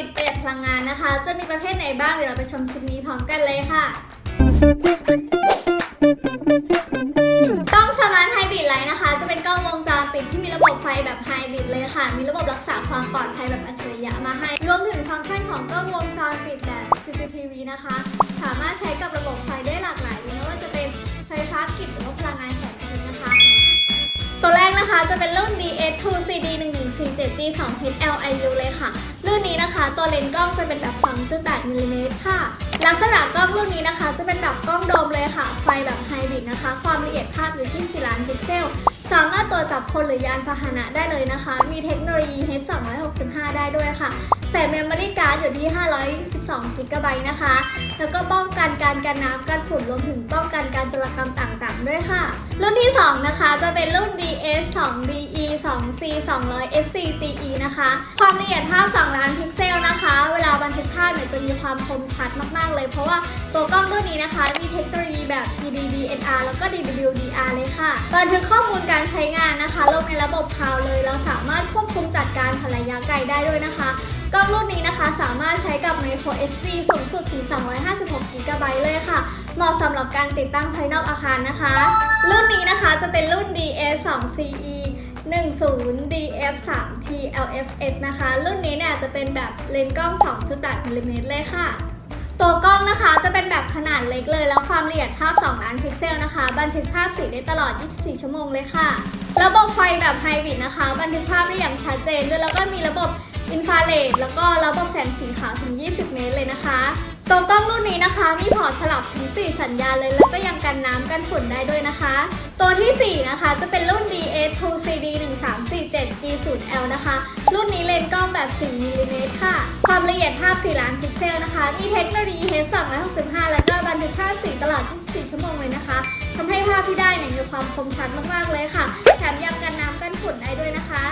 ปิดประหยัดพลังงานนะคะ จะมีประเภทไหนบ้างเดี๋ยวเราไปชมคลิปนี้พร้อมกันเลยค่ะ กล้องสมาร์ทไฮบริดไลท์นะคะ จะเป็นกล้องวงจรปิดที่มีระบบไฟแบบไฮบริดเลยค่ะ มีระบบรักษาความปลอดภัยแบบอัจฉริยะมาให้ รวมถึงฟังก์ชันของกล้องวงจรปิดแบบ CCTV นะคะ สามารถใช้กับระบบไฟได้หลากหลายไม่ว่าจะเป็นไฟฟ้ากิจหรือว่าพลังงานแสงอาทิตย์นะคะ ตัวแรกนะคะจะเป็นรุ่น DS2CD 1147G 2 HLIU เลยค่ะ รุ่นนี้นะคะตัวเลนส์กล้องจะเป็นแบบ2.8มิลลิเมตรค่ะ ลักษณะกล้องรุ่นนี้นะคะ จะเป็นแบบกล้องโดมเลยค่ะ ไฟแบบไฮบริดนะคะ ความละเอียดภาพอยู่ที่4ล้านพิกเซล สามารถตรวจจับคนหรือยานพาหนะได้เลยนะคะ มีเทคโนโลยี H265 ได้ด้วยค่ะ ใส่เมมโมรี่การ์ดอยู่ที่ 512กิกะไบต์นะคะ แล้วก็ป้องกันการกันน้ำกันฝุ่นรวมถึงป้องกันการจรกรรมต่างๆ ด้วยค่ะ รุ่นที่ 2 นะคะ จะเป็นรุ่น DS 2 DE 2 C 200 SC GE นะคะ ความละเอียดภาพ 2 ล้านพิกเซลนะคะ เวลาบันทึกภาพเนี่ยจะมีความคมชัดมากๆเลย เพราะว่าตัวกล้องรุ่นนี้นะคะ มีเทคโนโลยีแบบ PDDNR แล้วก็ DWDR เลยค่ะ บันทึกข้อมูลการใช้งานนะคะ ลงในระบบคลาวด์เลย เราสามารถควบคุมจัดการภรรยะไกลได้ด้วยนะคะ กล้องรุ่นนี้นะคะ สามารถใช้กับ micro SD สูงสุดถึง 256 g b เลยค่ะ เหมาะสำหรับการติดตั้งภายนอกอาคารนะคะ รุ่นนี้นะคะจะเป็นรุ่น DS 2 CE 10 DF 3 TLFS นะคะ รุ่นนี้เนี่ยจะเป็นแบบเลนส์กล้อง 2.8มิลลิเมตรเลยค่ะ ตัวกล้องนะคะจะเป็นแบบขนาดเล็กเลย แล้วความละเอียดภาพ 2 ล้านพิกเซลนะคะ บันทึกภาพสีได้ตลอด 24 ชั่วโมงเลยค่ะ ระบบไฟแบบไฮบริดนะคะ บันทึกภาพได้อย่างชัดเจนด้วยแล้วก็มีระบบ อินฟราเรดแล้วก็ระบบแสงสีขาวถึง 20 เมตรเลยนะคะ ตัวกล้องรุ่นนี้นะคะ มีพอร์ตสลับถึง 4 สัญญาณเลย แล้วก็ยังกันน้ำกันฝุ่นได้ด้วยนะคะ ตัวที่ 4 นะคะ จะเป็นรุ่น DS2CD 1347 G0L นะคะ รุ่นนี้เลนส์กล้องแบบ 4 มิลลิเมตรค่ะ ความละเอียดภาพ 4 ล้านพิกเซลนะคะ มีเทคโนโลยี H265 แล้วก็บันทึกภาพสีตลอด 24 ชั่วโมงเลยนะคะทำให้ภาพที่ได้เนี่ยมีความคมชัดมากๆเลยค่ะ แถมยังกันน้ำกันฝุ่นได้ด้วยนะคะ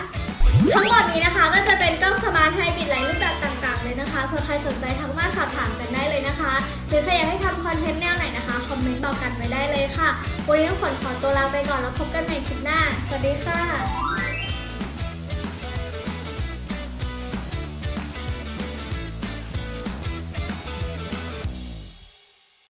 ทั้งหมดนี้นะคะก็จะเป็นกล้องสมาร์ทไฮบริดหลายรูปแบบต่างๆเลยนะคะเผื่อใครสนใจทักมาสอบถามกันได้เลยนะคะ หรือใครอยากให้ทำคอนเทนต์แนวไหนนะคะ คอมเมนต์บอกกันไว้ได้เลยค่ะ วันนี้ต้องขอขอตัวลาไปก่อนแล้วพบกันใหม่คลิปหน้า สวัสดีค่ะ